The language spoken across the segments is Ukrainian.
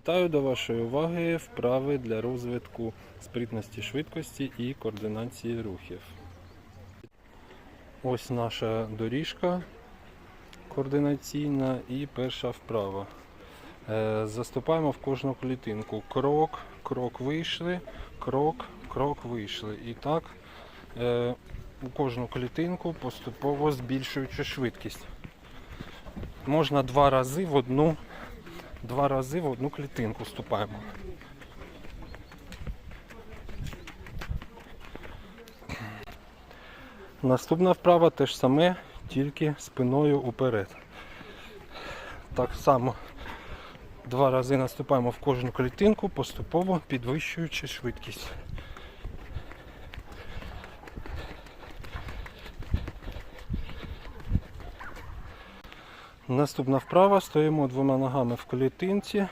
Вітаю до вашої уваги вправи для розвитку спритності швидкості і координації рухів. Ось наша доріжка координаційна і перша вправа. Е, Заступаємо в кожну клітинку. Крок, крок вийшли, крок, крок вийшли. І так е, у кожну клітинку поступово збільшуючи швидкість. Можна два рази в одну два рази в одну клітинку вступаємо. Наступна вправа теж саме, тільки спиною уперед. Так само два рази наступаємо в кожну клітинку, поступово підвищуючи швидкість. Наступна вправа. Стоїмо двома ногами в клітинці.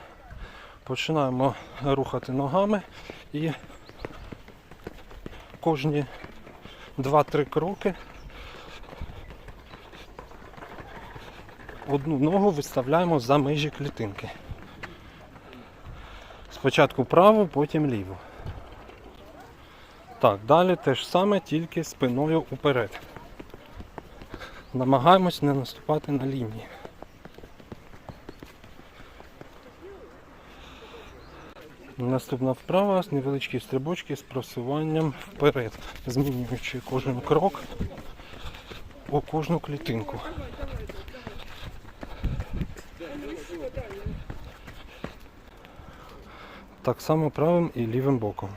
Починаємо рухати ногами і кожні 2-3 кроки одну ногу виставляємо за межі клітинки. Спочатку праву, потім ліву. Так, далі те ж саме, тільки спиною уперед. Намагаємось не наступати на лінії. Наступна вправа невеличкі стрибочки з просуванням вперед, змінюючи кожен крок у кожну клітинку. Так само правим і лівим боком.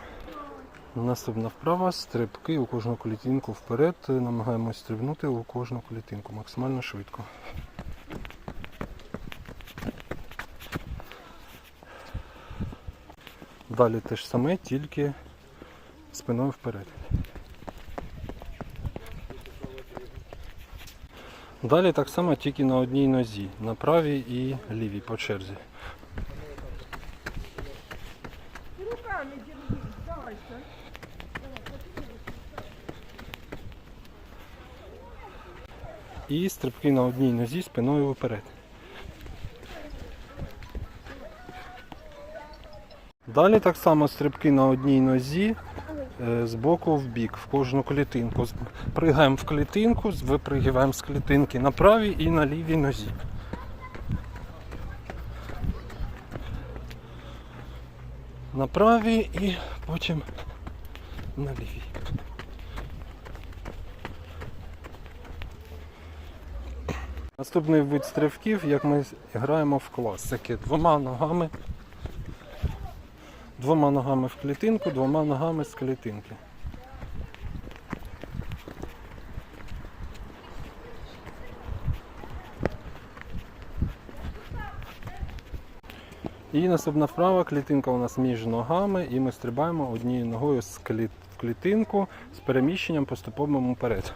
Наступна вправа стрибки у кожну клітинку вперед. Намагаємось стрибнути у кожну клітинку максимально швидко. Далі те ж саме, тільки спиною вперед. Далі так само тільки на одній нозі, на правій і лівій по черзі. І стрибки на одній нозі спиною вперед. Далі так само стрибки на одній нозі е, з боку в бік, в кожну клітинку. Пригаємо в клітинку, випригиваємо з клітинки на правій і на лівій нозі. На правій і потім на лівій. Наступний вид стрибків, як ми граємо в класики. Двома ногами. Двома ногами в клітинку, двома ногами з клітинки. І наступна вправа, клітинка у нас між ногами, і ми стрибаємо однією ногою з клітинку з переміщенням поступовим вперед.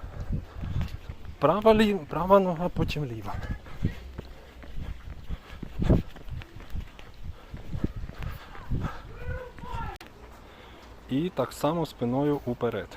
Права, лів, права нога, потім ліва. І так само спиною уперед.